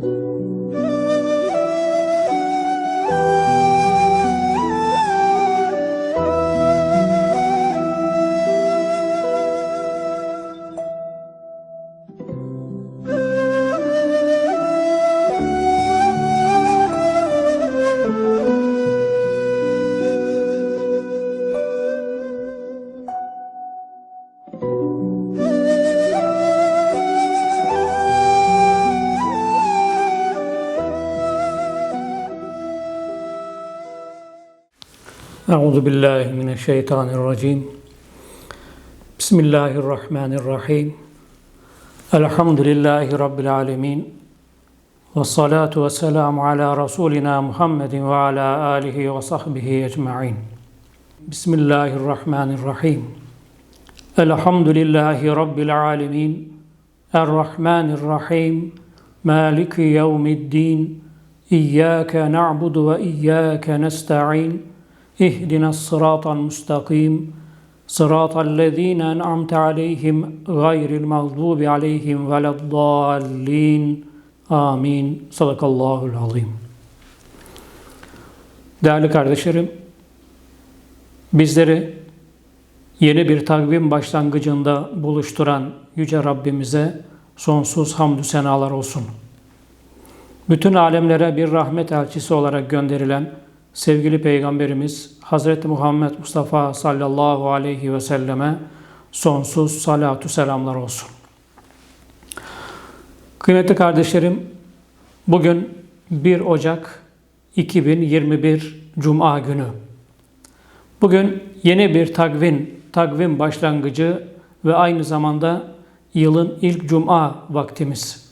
you. أعوذ بالله من الشيطان الرجيم. بسم الله الرحمن الرحيم. الحمد لله رب العالمين. والصلاة والسلام على رسولنا محمد وعلى آله وصحبه أجمعين. بسم الله الرحمن الرحيم. الحمد لله رب العالمين. الرحمن الرحيم. مالك يوم الدين. إياك نعبد وإياك نستعين. اهدنا الصراط المستقيم صراط الذين أنعمت عليهم غير المغضوب عليهم ولا الضالين آمين صدق الله العظيم Değerli kardeşlerim, bizleri yeni bir takvim başlangıcında buluşturan Yüce Rabbimize sonsuz hamdü senalar olsun. Bütün alemlere bir rahmet elçisi olarak gönderilen sevgili Peygamberimiz Hazreti Muhammed Mustafa sallallahu aleyhi ve selleme sonsuz salatu selamlar olsun. Kıymetli kardeşlerim, bugün 1 Ocak 2021 Cuma günü. Bugün yeni bir takvim, takvim başlangıcı ve aynı zamanda yılın ilk Cuma vaktimiz.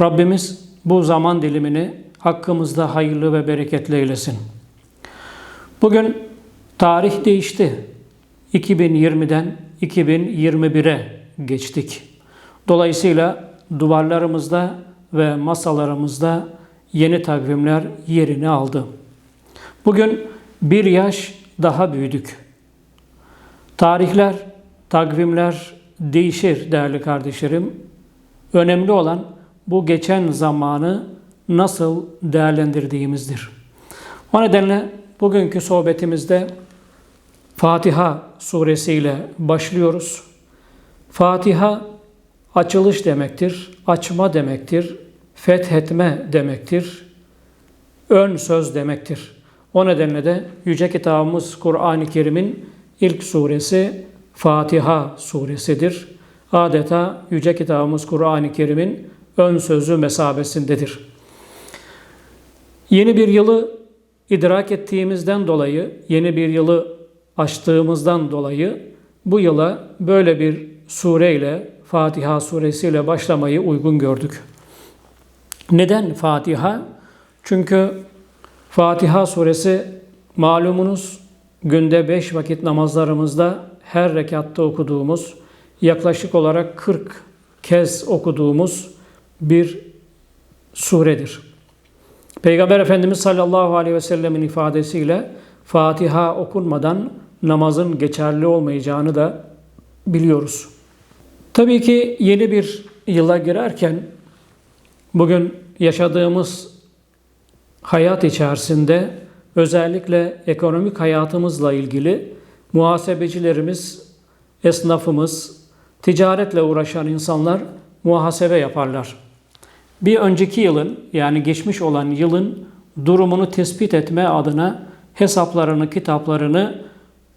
Rabbimiz bu zaman dilimini hakkımızda hayırlı ve bereketli eylesin. Bugün tarih değişti. 2020'den 2021'e geçtik. Dolayısıyla duvarlarımızda ve masalarımızda yeni takvimler yerini aldı. Bugün bir yaş daha büyüdük. Tarihler, takvimler değişir değerli kardeşlerim. Önemli olan bu geçen zamanı nasıl değerlendirdiğimizdir. O nedenle bugünkü sohbetimizde Fatiha suresiyle başlıyoruz. Fatiha açılış demektir, açma demektir, fethetme demektir, ön söz demektir. O nedenle de Yüce Kitabımız Kur'an-ı Kerim'in ilk suresi Fatiha suresidir. Adeta Yüce Kitabımız Kur'an-ı Kerim'in ön sözü mesabesindedir. Yeni bir yılı idrak ettiğimizden dolayı, yeni bir yılı açtığımızdan dolayı bu yıla böyle bir sureyle, Fatiha suresiyle başlamayı uygun gördük. Neden Fatiha? Çünkü Fatiha suresi malumunuz günde beş vakit namazlarımızda her rekatta okuduğumuz, yaklaşık olarak 40 kez okuduğumuz bir suredir. Peygamber Efendimiz sallallahu aleyhi ve sellemin ifadesiyle Fatiha okunmadan namazın geçerli olmayacağını da biliyoruz. Tabii ki yeni bir yıla girerken bugün yaşadığımız hayat içerisinde özellikle ekonomik hayatımızla ilgili muhasebecilerimiz, esnafımız, ticaretle uğraşan insanlar muhasebe yaparlar bir önceki yılın yani geçmiş olan yılın durumunu tespit etme adına hesaplarını, kitaplarını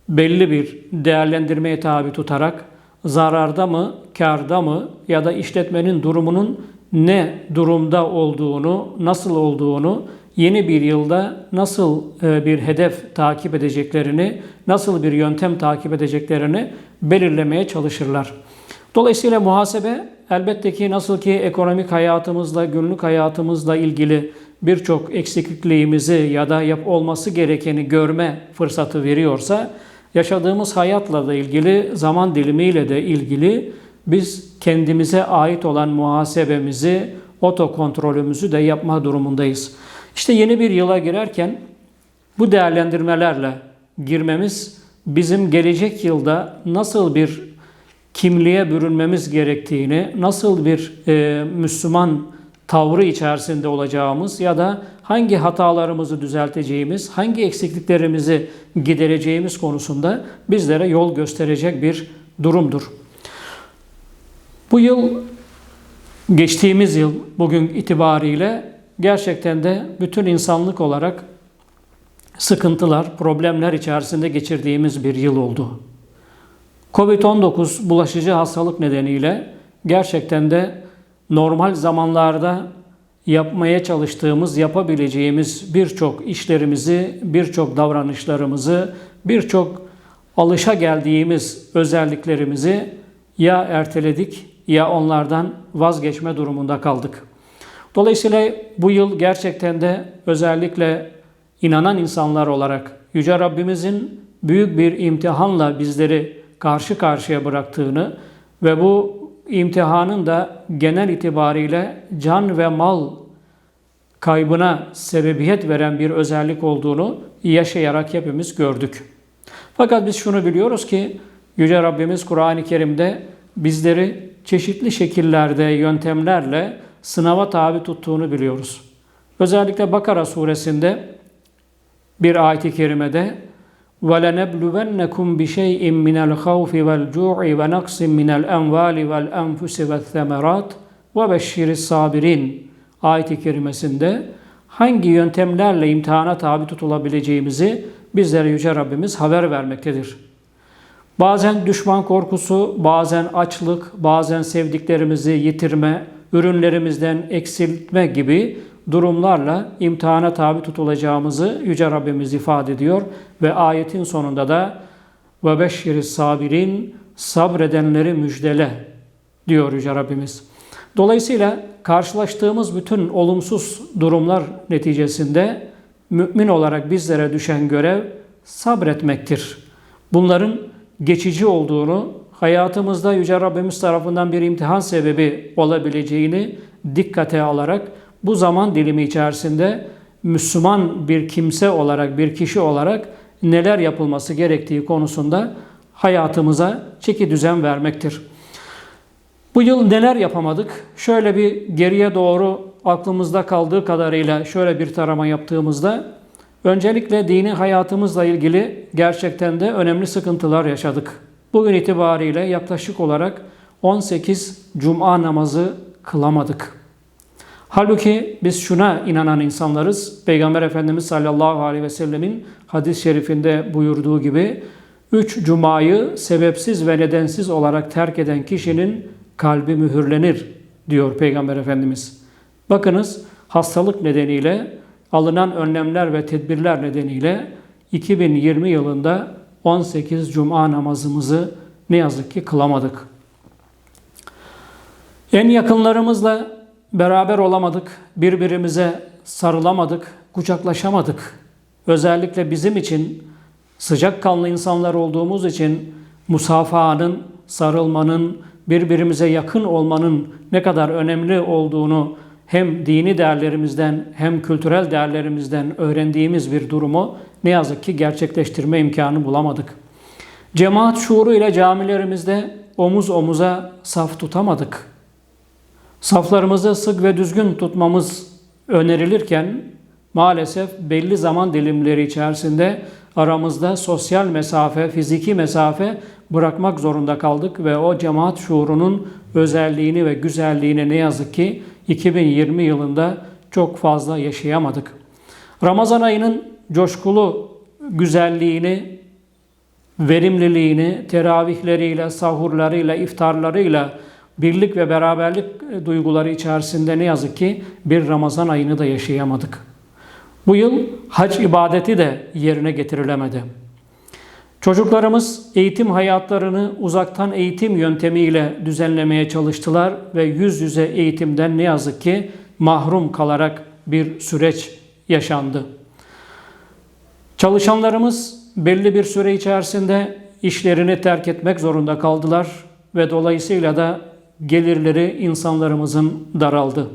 belli bir değerlendirmeye tabi tutarak zararda mı, karda mı ya da işletmenin durumunun ne durumda olduğunu, nasıl olduğunu, yeni bir yılda nasıl e, bir hedef takip edeceklerini, nasıl bir yöntem takip edeceklerini belirlemeye çalışırlar. Dolayısıyla muhasebe elbette ki nasıl ki ekonomik hayatımızla, günlük hayatımızla ilgili birçok eksiklikliğimizi ya da yap olması gerekeni görme fırsatı veriyorsa, yaşadığımız hayatla da ilgili, zaman dilimiyle de ilgili biz kendimize ait olan muhasebemizi, otokontrolümüzü de yapma durumundayız. İşte yeni bir yıla girerken bu değerlendirmelerle girmemiz bizim gelecek yılda nasıl bir kimliğe bürünmemiz gerektiğini, nasıl bir e, Müslüman tavrı içerisinde olacağımız ya da hangi hatalarımızı düzelteceğimiz, hangi eksikliklerimizi gidereceğimiz konusunda bizlere yol gösterecek bir durumdur. Bu yıl geçtiğimiz yıl bugün itibariyle gerçekten de bütün insanlık olarak sıkıntılar, problemler içerisinde geçirdiğimiz bir yıl oldu. Covid-19 bulaşıcı hastalık nedeniyle gerçekten de normal zamanlarda yapmaya çalıştığımız, yapabileceğimiz birçok işlerimizi, birçok davranışlarımızı, birçok alışa geldiğimiz özelliklerimizi ya erteledik ya onlardan vazgeçme durumunda kaldık. Dolayısıyla bu yıl gerçekten de özellikle inanan insanlar olarak Yüce Rabbimizin büyük bir imtihanla bizleri karşı karşıya bıraktığını ve bu imtihanın da genel itibariyle can ve mal kaybına sebebiyet veren bir özellik olduğunu yaşayarak hepimiz gördük. Fakat biz şunu biliyoruz ki Yüce Rabbimiz Kur'an-ı Kerim'de bizleri çeşitli şekillerde, yöntemlerle sınava tabi tuttuğunu biliyoruz. Özellikle Bakara suresinde bir ayet-i kerimede وَلَنَبْلُوَنَّكُمْ بِشَيْءٍ مِنَ الْخَوْفِ وَالْجُوعِ وَنَقْصٍ مِنَ الْاَنْوَالِ وَالْاَنْفُسِ وَالثَّمَرَاتِ وَبَشِّرِ الصَّابِرِينَ ayet-i kerimesinde hangi yöntemlerle imtihana tabi tutulabileceğimizi bizlere Yüce Rabbimiz haber vermektedir. Bazen düşman korkusu, bazen açlık, bazen sevdiklerimizi yitirme, ürünlerimizden eksiltme gibi durumlarla imtihana tabi tutulacağımızı Yüce Rabbimiz ifade ediyor ve ayetin sonunda da ve beşşiri sabirin sabredenleri müjdele diyor Yüce Rabbimiz. Dolayısıyla karşılaştığımız bütün olumsuz durumlar neticesinde mümin olarak bizlere düşen görev sabretmektir. Bunların geçici olduğunu, hayatımızda Yüce Rabbimiz tarafından bir imtihan sebebi olabileceğini dikkate alarak bu zaman dilimi içerisinde Müslüman bir kimse olarak, bir kişi olarak neler yapılması gerektiği konusunda hayatımıza çeki düzen vermektir. Bu yıl neler yapamadık? Şöyle bir geriye doğru aklımızda kaldığı kadarıyla şöyle bir tarama yaptığımızda öncelikle dini hayatımızla ilgili gerçekten de önemli sıkıntılar yaşadık. Bugün itibariyle yaklaşık olarak 18 cuma namazı kılamadık. Halbuki biz şuna inanan insanlarız. Peygamber Efendimiz sallallahu aleyhi ve sellemin hadis-i şerifinde buyurduğu gibi üç cumayı sebepsiz ve nedensiz olarak terk eden kişinin kalbi mühürlenir diyor Peygamber Efendimiz. Bakınız hastalık nedeniyle alınan önlemler ve tedbirler nedeniyle 2020 yılında 18 cuma namazımızı ne yazık ki kılamadık. En yakınlarımızla beraber olamadık, birbirimize sarılamadık, kucaklaşamadık. Özellikle bizim için sıcakkanlı insanlar olduğumuz için musafahanın, sarılmanın, birbirimize yakın olmanın ne kadar önemli olduğunu hem dini değerlerimizden hem kültürel değerlerimizden öğrendiğimiz bir durumu ne yazık ki gerçekleştirme imkanı bulamadık. Cemaat şuuru ile camilerimizde omuz omuza saf tutamadık. Saflarımızı sık ve düzgün tutmamız önerilirken maalesef belli zaman dilimleri içerisinde aramızda sosyal mesafe, fiziki mesafe bırakmak zorunda kaldık ve o cemaat şuurunun özelliğini ve güzelliğini ne yazık ki 2020 yılında çok fazla yaşayamadık. Ramazan ayının coşkulu güzelliğini, verimliliğini, teravihleriyle, sahurlarıyla, iftarlarıyla, birlik ve beraberlik duyguları içerisinde ne yazık ki bir Ramazan ayını da yaşayamadık. Bu yıl hac ibadeti de yerine getirilemedi. Çocuklarımız eğitim hayatlarını uzaktan eğitim yöntemiyle düzenlemeye çalıştılar ve yüz yüze eğitimden ne yazık ki mahrum kalarak bir süreç yaşandı. Çalışanlarımız belli bir süre içerisinde işlerini terk etmek zorunda kaldılar ve dolayısıyla da gelirleri insanlarımızın daraldı.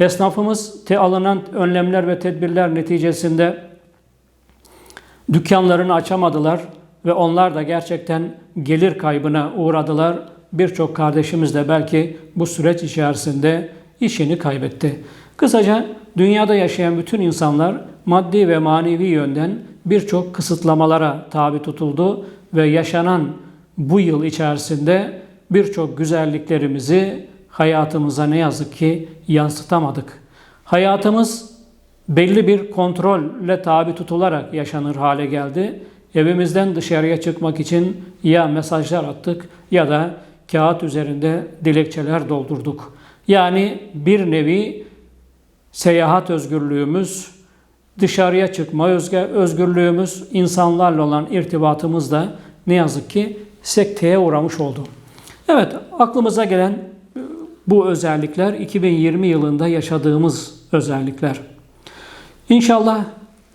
Esnafımız te alınan önlemler ve tedbirler neticesinde dükkanlarını açamadılar ve onlar da gerçekten gelir kaybına uğradılar. Birçok kardeşimiz de belki bu süreç içerisinde işini kaybetti. Kısaca dünyada yaşayan bütün insanlar maddi ve manevi yönden birçok kısıtlamalara tabi tutuldu ve yaşanan bu yıl içerisinde birçok güzelliklerimizi hayatımıza ne yazık ki yansıtamadık. Hayatımız belli bir kontrolle tabi tutularak yaşanır hale geldi. Evimizden dışarıya çıkmak için ya mesajlar attık ya da kağıt üzerinde dilekçeler doldurduk. Yani bir nevi seyahat özgürlüğümüz, dışarıya çıkma özgürlüğümüz, insanlarla olan irtibatımız da ne yazık ki sekteye uğramış oldu. Evet, aklımıza gelen bu özellikler 2020 yılında yaşadığımız özellikler. İnşallah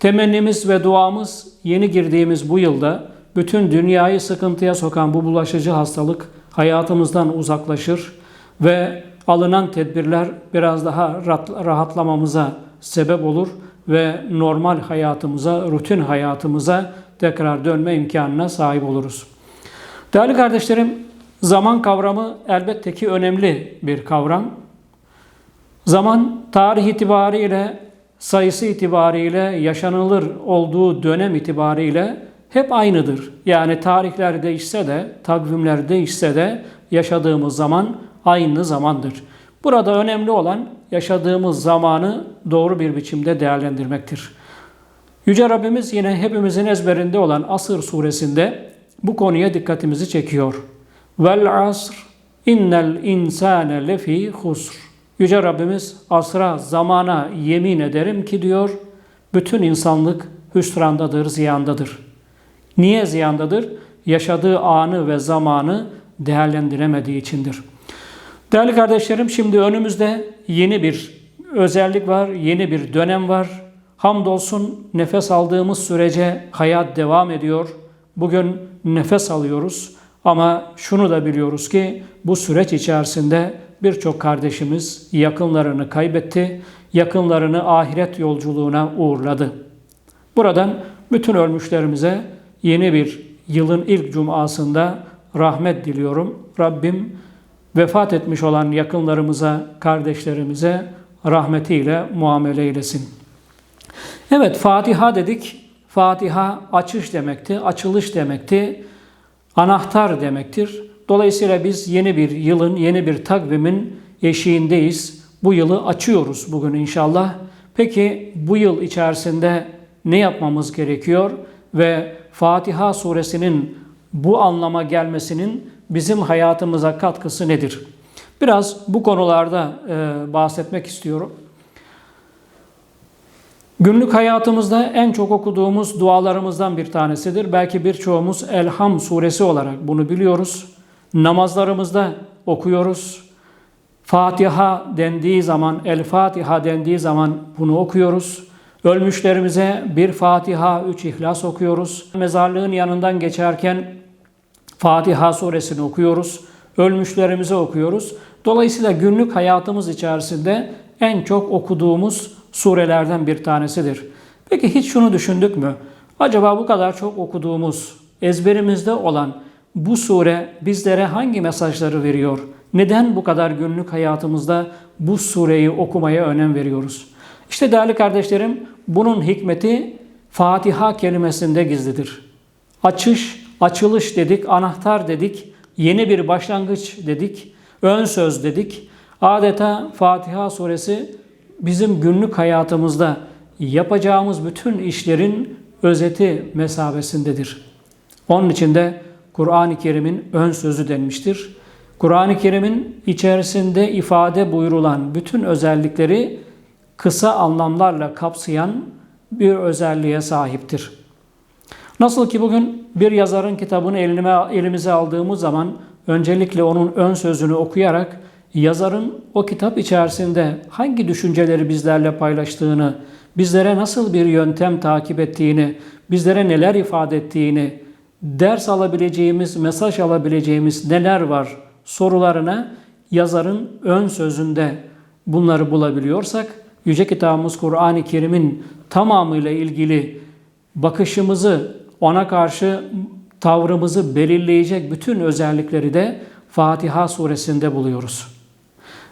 temennimiz ve duamız yeni girdiğimiz bu yılda bütün dünyayı sıkıntıya sokan bu bulaşıcı hastalık hayatımızdan uzaklaşır ve alınan tedbirler biraz daha rahatlamamıza sebep olur ve normal hayatımıza, rutin hayatımıza tekrar dönme imkanına sahip oluruz. Değerli kardeşlerim, zaman kavramı elbette ki önemli bir kavram. Zaman tarih itibariyle, sayısı itibariyle, yaşanılır olduğu dönem itibariyle hep aynıdır. Yani tarihler değişse de, takvimler değişse de yaşadığımız zaman aynı zamandır. Burada önemli olan yaşadığımız zamanı doğru bir biçimde değerlendirmektir. Yüce Rabbimiz yine hepimizin ezberinde olan Asır suresinde bu konuya dikkatimizi çekiyor. Vel asr innel insane lefi husr. Yüce Rabbimiz asra, zamana yemin ederim ki diyor, bütün insanlık hüsrandadır, ziyandadır. Niye ziyandadır? Yaşadığı anı ve zamanı değerlendiremediği içindir. Değerli kardeşlerim şimdi önümüzde yeni bir özellik var, yeni bir dönem var. Hamdolsun nefes aldığımız sürece hayat devam ediyor. Bugün nefes alıyoruz ama şunu da biliyoruz ki bu süreç içerisinde birçok kardeşimiz yakınlarını kaybetti, yakınlarını ahiret yolculuğuna uğurladı. Buradan bütün ölmüşlerimize yeni bir yılın ilk cumasında rahmet diliyorum. Rabbim vefat etmiş olan yakınlarımıza, kardeşlerimize rahmetiyle muamele eylesin. Evet Fatiha dedik. Fatiha açış demekti, açılış demekti, anahtar demektir. Dolayısıyla biz yeni bir yılın, yeni bir takvimin eşiğindeyiz. Bu yılı açıyoruz bugün inşallah. Peki bu yıl içerisinde ne yapmamız gerekiyor? Ve Fatiha suresinin bu anlama gelmesinin bizim hayatımıza katkısı nedir? Biraz bu konularda e, bahsetmek istiyorum. Günlük hayatımızda en çok okuduğumuz dualarımızdan bir tanesidir. Belki birçoğumuz Elham suresi olarak bunu biliyoruz. Namazlarımızda okuyoruz. Fatiha dendiği zaman, El Fatiha dendiği zaman bunu okuyoruz. Ölmüşlerimize bir Fatiha, üç İhlas okuyoruz. Mezarlığın yanından geçerken Fatiha suresini okuyoruz. Ölmüşlerimize okuyoruz. Dolayısıyla günlük hayatımız içerisinde en çok okuduğumuz surelerden bir tanesidir. Peki hiç şunu düşündük mü? Acaba bu kadar çok okuduğumuz, ezberimizde olan bu sure bizlere hangi mesajları veriyor? Neden bu kadar günlük hayatımızda bu sureyi okumaya önem veriyoruz? İşte değerli kardeşlerim, bunun hikmeti Fatiha kelimesinde gizlidir. Açış, açılış dedik, anahtar dedik, yeni bir başlangıç dedik, ön söz dedik. Adeta Fatiha suresi bizim günlük hayatımızda yapacağımız bütün işlerin özeti mesabesindedir. Onun için de Kur'an-ı Kerim'in ön sözü denmiştir. Kur'an-ı Kerim'in içerisinde ifade buyurulan bütün özellikleri kısa anlamlarla kapsayan bir özelliğe sahiptir. Nasıl ki bugün bir yazarın kitabını elime, elimize aldığımız zaman öncelikle onun ön sözünü okuyarak yazarın o kitap içerisinde hangi düşünceleri bizlerle paylaştığını, bizlere nasıl bir yöntem takip ettiğini, bizlere neler ifade ettiğini, ders alabileceğimiz, mesaj alabileceğimiz neler var sorularına yazarın ön sözünde bunları bulabiliyorsak, Yüce Kitabımız Kur'an-ı Kerim'in tamamıyla ilgili bakışımızı, ona karşı tavrımızı belirleyecek bütün özellikleri de Fatiha suresinde buluyoruz.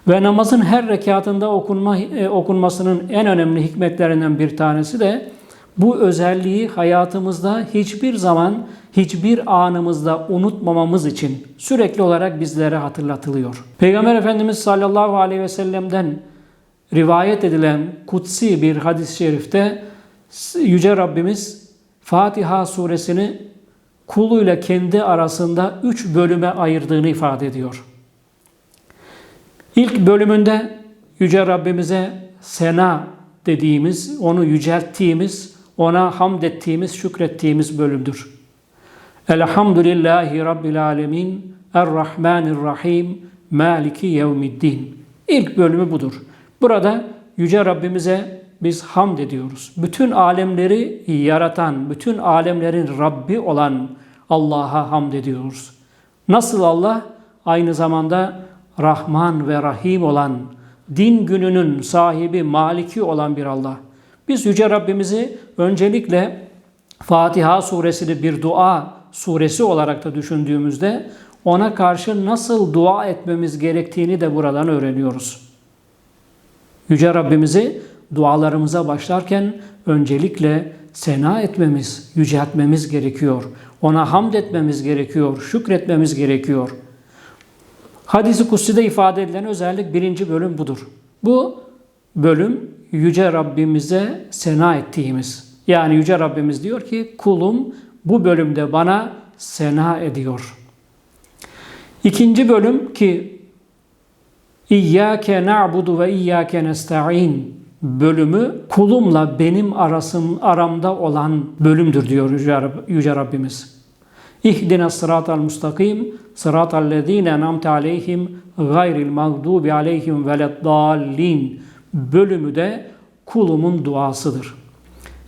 Ve namazın her rekatında okunma, e, okunmasının en önemli hikmetlerinden bir tanesi de bu özelliği hayatımızda hiçbir zaman, hiçbir anımızda unutmamamız için sürekli olarak bizlere hatırlatılıyor. Peygamber Efendimiz sallallahu aleyhi ve sellem'den rivayet edilen kutsi bir hadis-i şerifte Yüce Rabbimiz Fatiha suresini kuluyla kendi arasında üç bölüme ayırdığını ifade ediyor. İlk bölümünde Yüce Rabbimize sena dediğimiz, onu yücelttiğimiz, ona hamd ettiğimiz, şükrettiğimiz bölümdür. Elhamdülillahi Rabbil Alemin, Errahmanirrahim, Maliki Yevmiddin. İlk bölümü budur. Burada Yüce Rabbimize biz hamd ediyoruz. Bütün alemleri yaratan, bütün alemlerin Rabbi olan Allah'a hamd ediyoruz. Nasıl Allah? Aynı zamanda Rahman ve Rahim olan, din gününün sahibi, maliki olan bir Allah. Biz Yüce Rabbimizi öncelikle Fatiha suresini bir dua suresi olarak da düşündüğümüzde ona karşı nasıl dua etmemiz gerektiğini de buradan öğreniyoruz. Yüce Rabbimizi dualarımıza başlarken öncelikle sena etmemiz, yüceltmemiz gerekiyor. Ona hamd etmemiz gerekiyor, şükretmemiz gerekiyor. Hadisi kutside ifade edilen özellik birinci bölüm budur. Bu bölüm Yüce Rabbimize sena ettiğimiz. Yani Yüce Rabbimiz diyor ki kulum bu bölümde bana sena ediyor. İkinci bölüm ki İyyâke na'budu ve iyyâke nesta'in bölümü kulumla benim arasım aramda olan bölümdür diyor Yüce Rabbimiz. İhdina sıratal mustakim sıratal lezine namte aleyhim gayril mağdubi aleyhim veleddallin bölümü de kulumun duasıdır.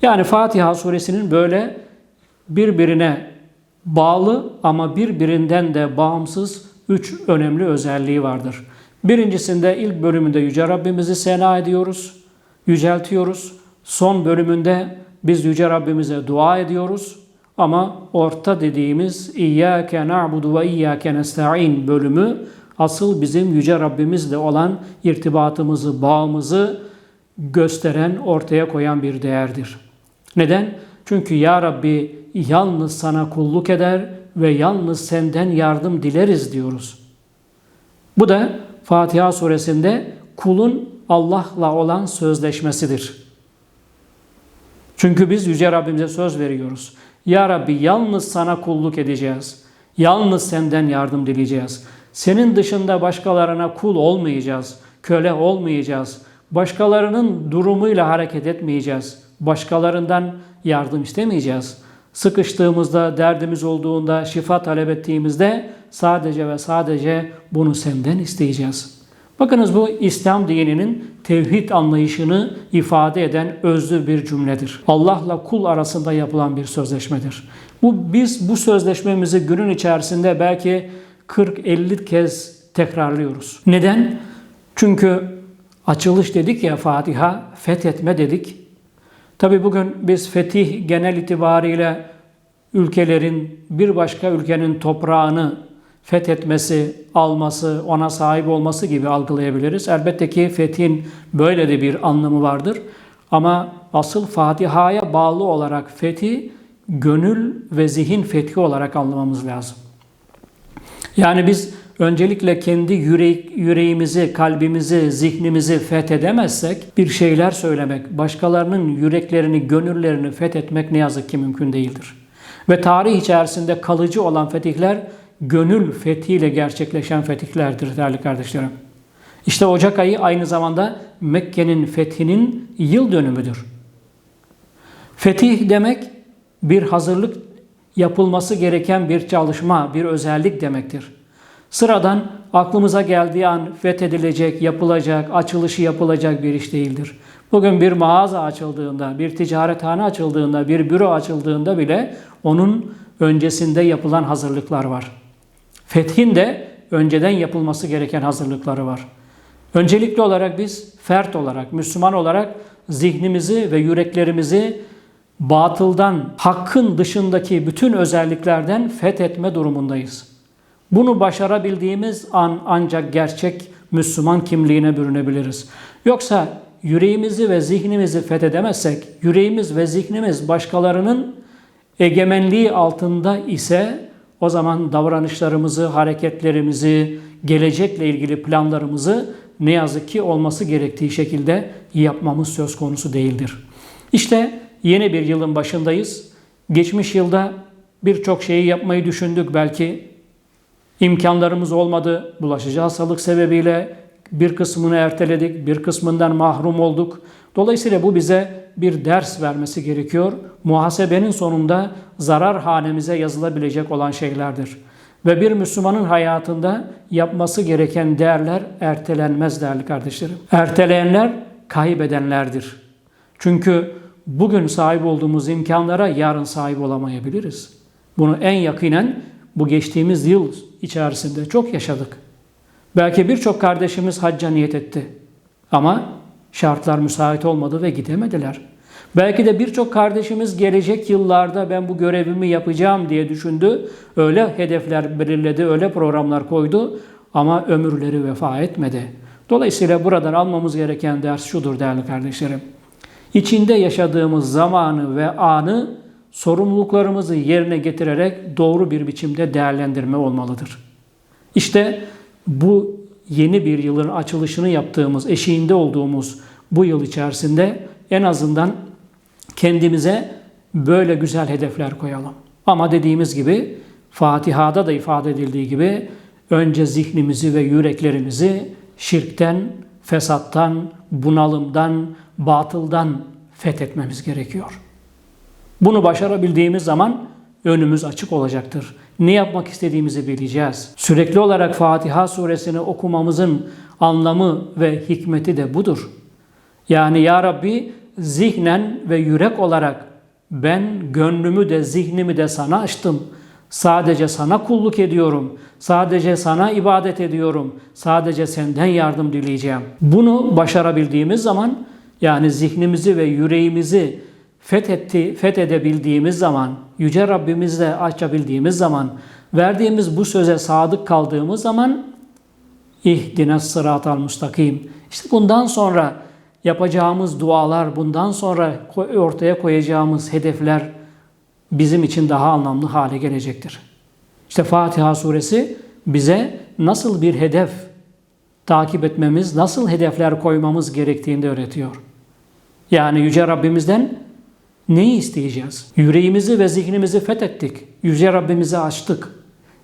Yani Fatiha suresinin böyle birbirine bağlı ama birbirinden de bağımsız üç önemli özelliği vardır. Birincisinde ilk bölümünde Yüce Rabbimizi sena ediyoruz, yüceltiyoruz. Son bölümünde biz Yüce Rabbimize dua ediyoruz. Ama orta dediğimiz İyyâke na'budu ve İyyâke nesta'in bölümü asıl bizim Yüce Rabbimizle olan irtibatımızı, bağımızı gösteren, ortaya koyan bir değerdir. Neden? Çünkü Ya Rabbi yalnız sana kulluk eder ve yalnız senden yardım dileriz diyoruz. Bu da Fatiha suresinde kulun Allah'la olan sözleşmesidir. Çünkü biz Yüce Rabbimize söz veriyoruz. Ya Rabbi yalnız sana kulluk edeceğiz. Yalnız senden yardım dileyeceğiz. Senin dışında başkalarına kul olmayacağız. Köle olmayacağız. Başkalarının durumuyla hareket etmeyeceğiz. Başkalarından yardım istemeyeceğiz. Sıkıştığımızda, derdimiz olduğunda, şifa talep ettiğimizde sadece ve sadece bunu senden isteyeceğiz. Bakınız bu İslam dininin tevhid anlayışını ifade eden özlü bir cümledir. Allah'la kul arasında yapılan bir sözleşmedir. Bu biz bu sözleşmemizi günün içerisinde belki 40-50 kez tekrarlıyoruz. Neden? Çünkü açılış dedik ya Fatiha, fethetme dedik. Tabi bugün biz fetih genel itibariyle ülkelerin bir başka ülkenin toprağını fethetmesi, alması, ona sahip olması gibi algılayabiliriz. Elbette ki fethin böyle de bir anlamı vardır. Ama asıl Fatiha'ya bağlı olarak fethi gönül ve zihin fethi olarak anlamamız lazım. Yani biz öncelikle kendi yürek, yüreğimizi, kalbimizi, zihnimizi fethedemezsek bir şeyler söylemek, başkalarının yüreklerini, gönüllerini fethetmek ne yazık ki mümkün değildir. Ve tarih içerisinde kalıcı olan fetihler gönül fethiyle gerçekleşen fetihlerdir değerli kardeşlerim. İşte Ocak ayı aynı zamanda Mekke'nin fethinin yıl dönümüdür. Fetih demek bir hazırlık yapılması gereken bir çalışma, bir özellik demektir. Sıradan aklımıza geldiği an fethedilecek, yapılacak, açılışı yapılacak bir iş değildir. Bugün bir mağaza açıldığında, bir ticarethane açıldığında, bir büro açıldığında bile onun öncesinde yapılan hazırlıklar var. Fethin de önceden yapılması gereken hazırlıkları var. Öncelikli olarak biz fert olarak, Müslüman olarak zihnimizi ve yüreklerimizi batıldan, hakkın dışındaki bütün özelliklerden fethetme durumundayız. Bunu başarabildiğimiz an ancak gerçek Müslüman kimliğine bürünebiliriz. Yoksa yüreğimizi ve zihnimizi fethedemezsek, yüreğimiz ve zihnimiz başkalarının egemenliği altında ise o zaman davranışlarımızı, hareketlerimizi, gelecekle ilgili planlarımızı ne yazık ki olması gerektiği şekilde yapmamız söz konusu değildir. İşte yeni bir yılın başındayız. Geçmiş yılda birçok şeyi yapmayı düşündük belki. imkanlarımız olmadı. Bulaşıcı hastalık sebebiyle bir kısmını erteledik, bir kısmından mahrum olduk. Dolayısıyla bu bize bir ders vermesi gerekiyor. Muhasebenin sonunda zarar hanemize yazılabilecek olan şeylerdir. Ve bir Müslümanın hayatında yapması gereken değerler ertelenmez değerli kardeşlerim. Erteleyenler kaybedenlerdir. Çünkü bugün sahip olduğumuz imkanlara yarın sahip olamayabiliriz. Bunu en yakinen bu geçtiğimiz yıl içerisinde çok yaşadık. Belki birçok kardeşimiz hacca niyet etti. Ama şartlar müsait olmadı ve gidemediler. Belki de birçok kardeşimiz gelecek yıllarda ben bu görevimi yapacağım diye düşündü. Öyle hedefler belirledi, öyle programlar koydu ama ömürleri vefa etmedi. Dolayısıyla buradan almamız gereken ders şudur değerli kardeşlerim. İçinde yaşadığımız zamanı ve anı sorumluluklarımızı yerine getirerek doğru bir biçimde değerlendirme olmalıdır. İşte bu yeni bir yılın açılışını yaptığımız, eşiğinde olduğumuz bu yıl içerisinde en azından kendimize böyle güzel hedefler koyalım. Ama dediğimiz gibi Fatiha'da da ifade edildiği gibi önce zihnimizi ve yüreklerimizi şirkten, fesattan, bunalımdan, batıldan fethetmemiz gerekiyor. Bunu başarabildiğimiz zaman önümüz açık olacaktır. Ne yapmak istediğimizi bileceğiz. Sürekli olarak Fatiha suresini okumamızın anlamı ve hikmeti de budur. Yani Ya Rabbi zihnen ve yürek olarak ben gönlümü de zihnimi de sana açtım. Sadece sana kulluk ediyorum. Sadece sana ibadet ediyorum. Sadece senden yardım dileyeceğim. Bunu başarabildiğimiz zaman yani zihnimizi ve yüreğimizi fethetti, fethedebildiğimiz zaman, Yüce Rabbimizle açabildiğimiz zaman, verdiğimiz bu söze sadık kaldığımız zaman İhdine sıratal mustakim. İşte bundan sonra yapacağımız dualar, bundan sonra ortaya koyacağımız hedefler bizim için daha anlamlı hale gelecektir. İşte Fatiha suresi bize nasıl bir hedef takip etmemiz, nasıl hedefler koymamız gerektiğini de öğretiyor. Yani Yüce Rabbimizden neyi isteyeceğiz? Yüreğimizi ve zihnimizi fethettik. Yüce Rabbimizi açtık.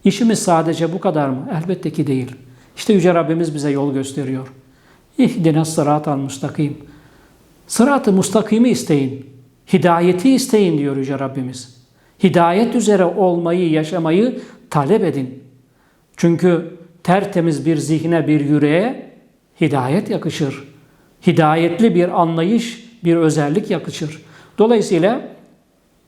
İşimiz sadece bu kadar mı? Elbette ki değil. İşte Yüce Rabbimiz bize yol gösteriyor. İhdine sıratal mustakim. Sırat-ı mustakimi isteyin. Hidayeti isteyin diyor Yüce Rabbimiz. Hidayet üzere olmayı, yaşamayı talep edin. Çünkü tertemiz bir zihne, bir yüreğe hidayet yakışır. Hidayetli bir anlayış, bir özellik yakışır. Dolayısıyla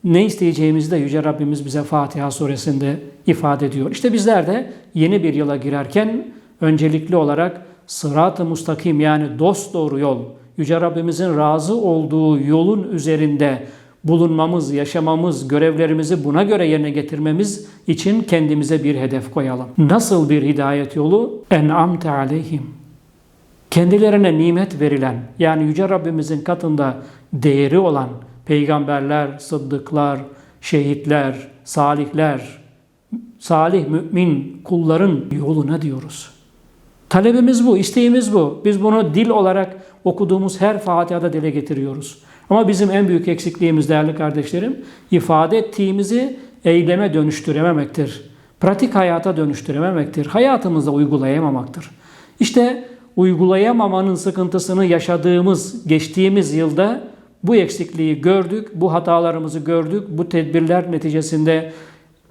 ne isteyeceğimizi de Yüce Rabbimiz bize Fatiha suresinde ifade ediyor. İşte bizler de yeni bir yıla girerken öncelikli olarak sırat-ı mustakim yani dost doğru yol, Yüce Rabbimizin razı olduğu yolun üzerinde bulunmamız, yaşamamız, görevlerimizi buna göre yerine getirmemiz için kendimize bir hedef koyalım. Nasıl bir hidayet yolu? En'amte aleyhim. Kendilerine nimet verilen, yani Yüce Rabbimizin katında değeri olan peygamberler, sıddıklar, şehitler, salihler, salih mümin kulların yoluna diyoruz. Talebimiz bu, isteğimiz bu. Biz bunu dil olarak okuduğumuz her Fatiha'da dile getiriyoruz. Ama bizim en büyük eksikliğimiz değerli kardeşlerim, ifade ettiğimizi eyleme dönüştürememektir. Pratik hayata dönüştürememektir. Hayatımızda uygulayamamaktır. İşte uygulayamamanın sıkıntısını yaşadığımız, geçtiğimiz yılda bu eksikliği gördük, bu hatalarımızı gördük, bu tedbirler neticesinde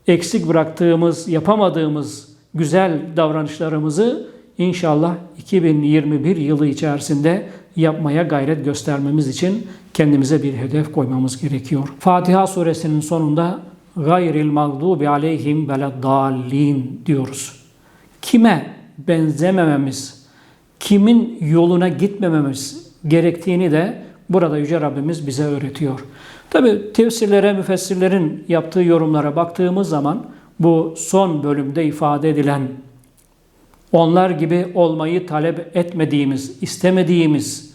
eksik bıraktığımız, yapamadığımız güzel davranışlarımızı İnşallah 2021 yılı içerisinde yapmaya gayret göstermemiz için kendimize bir hedef koymamız gerekiyor. Fatiha suresinin sonunda gayril mağdubi aleyhim veleddallin diyoruz. Kime benzemememiz, kimin yoluna gitmememiz gerektiğini de burada Yüce Rabbimiz bize öğretiyor. Tabi tefsirlere, müfessirlerin yaptığı yorumlara baktığımız zaman bu son bölümde ifade edilen onlar gibi olmayı talep etmediğimiz, istemediğimiz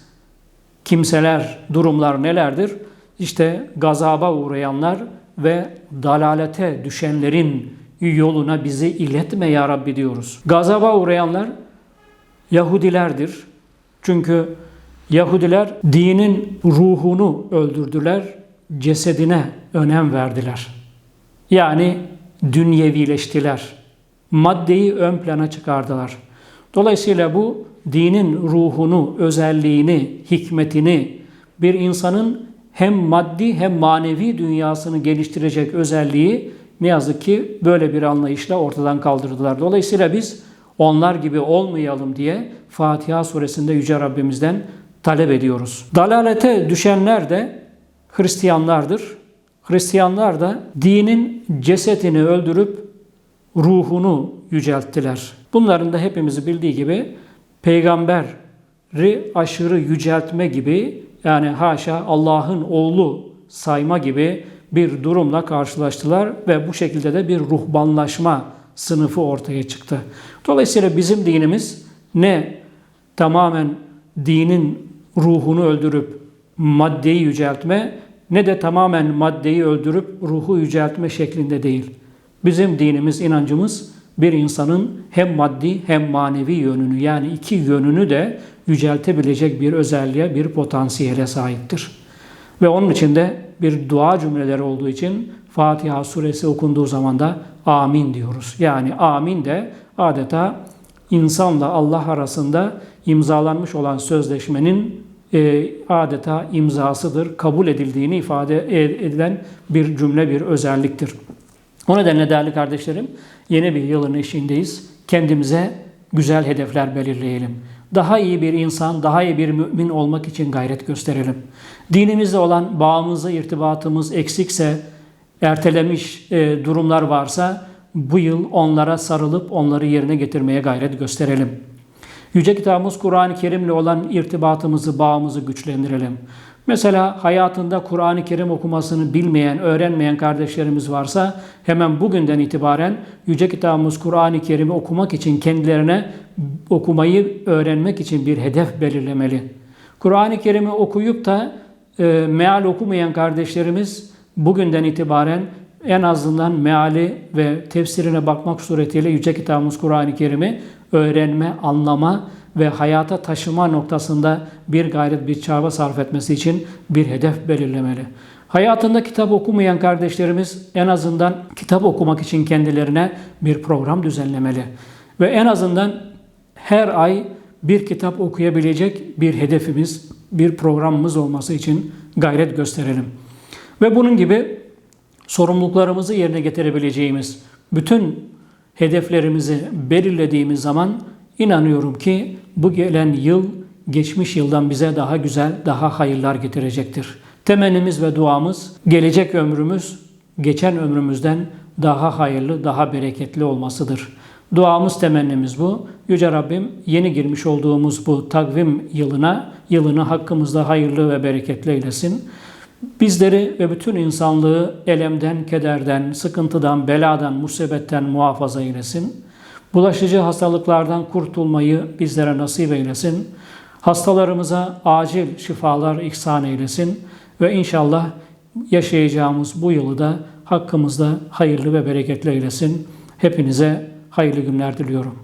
kimseler, durumlar nelerdir? İşte gazaba uğrayanlar ve dalalete düşenlerin yoluna bizi iletme ya Rabbi diyoruz. Gazaba uğrayanlar Yahudilerdir. Çünkü Yahudiler dinin ruhunu öldürdüler, cesedine önem verdiler. Yani dünyevileştiler. Maddeyi ön plana çıkardılar. Dolayısıyla bu dinin ruhunu, özelliğini, hikmetini bir insanın hem maddi hem manevi dünyasını geliştirecek özelliği ne yazık ki böyle bir anlayışla ortadan kaldırdılar. Dolayısıyla biz onlar gibi olmayalım diye Fatiha suresinde Yüce Rabbimizden talep ediyoruz. Dalalete düşenler de Hristiyanlardır. Hristiyanlar da dinin cesetini öldürüp ruhunu yücelttiler. Bunların da hepimizi bildiği gibi peygamberi aşırı yüceltme gibi yani haşa Allah'ın oğlu sayma gibi bir durumla karşılaştılar ve bu şekilde de bir ruhbanlaşma sınıfı ortaya çıktı. Dolayısıyla bizim dinimiz ne tamamen dinin ruhunu öldürüp maddeyi yüceltme ne de tamamen maddeyi öldürüp ruhu yüceltme şeklinde değil. Bizim dinimiz, inancımız bir insanın hem maddi hem manevi yönünü yani iki yönünü de yüceltebilecek bir özelliğe, bir potansiyele sahiptir. Ve onun içinde bir dua cümleleri olduğu için Fatiha suresi okunduğu zaman da amin diyoruz. Yani amin de adeta insanla Allah arasında imzalanmış olan sözleşmenin e, adeta imzasıdır, kabul edildiğini ifade e, edilen bir cümle, bir özelliktir. O nedenle değerli kardeşlerim, yeni bir yılın eşiğindeyiz. Kendimize güzel hedefler belirleyelim. Daha iyi bir insan, daha iyi bir mümin olmak için gayret gösterelim. Dinimizle olan bağımızı, irtibatımız eksikse, ertelemiş e, durumlar varsa bu yıl onlara sarılıp onları yerine getirmeye gayret gösterelim. Yüce kitabımız Kur'an-ı Kerim'le olan irtibatımızı, bağımızı güçlendirelim. Mesela hayatında Kur'an-ı Kerim okumasını bilmeyen, öğrenmeyen kardeşlerimiz varsa hemen bugünden itibaren Yüce kitabımız Kur'an-ı Kerim'i okumak için kendilerine okumayı öğrenmek için bir hedef belirlemeli. Kur'an-ı Kerim'i okuyup da e, meal okumayan kardeşlerimiz bugünden itibaren en azından meali ve tefsirine bakmak suretiyle Yüce Kitabımız Kur'an-ı Kerim'i öğrenme, anlama ve hayata taşıma noktasında bir gayret, bir çaba sarf etmesi için bir hedef belirlemeli. Hayatında kitap okumayan kardeşlerimiz en azından kitap okumak için kendilerine bir program düzenlemeli. Ve en azından her ay bir kitap okuyabilecek bir hedefimiz, bir programımız olması için gayret gösterelim. Ve bunun gibi sorumluluklarımızı yerine getirebileceğimiz bütün hedeflerimizi belirlediğimiz zaman inanıyorum ki bu gelen yıl geçmiş yıldan bize daha güzel, daha hayırlar getirecektir. Temennimiz ve duamız gelecek ömrümüz geçen ömrümüzden daha hayırlı, daha bereketli olmasıdır. Duamız, temennimiz bu. Yüce Rabbim yeni girmiş olduğumuz bu takvim yılına, yılını hakkımızda hayırlı ve bereketli eylesin. Bizleri ve bütün insanlığı elemden, kederden, sıkıntıdan, beladan, musibetten muhafaza eylesin. Bulaşıcı hastalıklardan kurtulmayı bizlere nasip eylesin. Hastalarımıza acil şifalar ihsan eylesin ve inşallah yaşayacağımız bu yılı da hakkımızda hayırlı ve bereketli eylesin. Hepinize hayırlı günler diliyorum.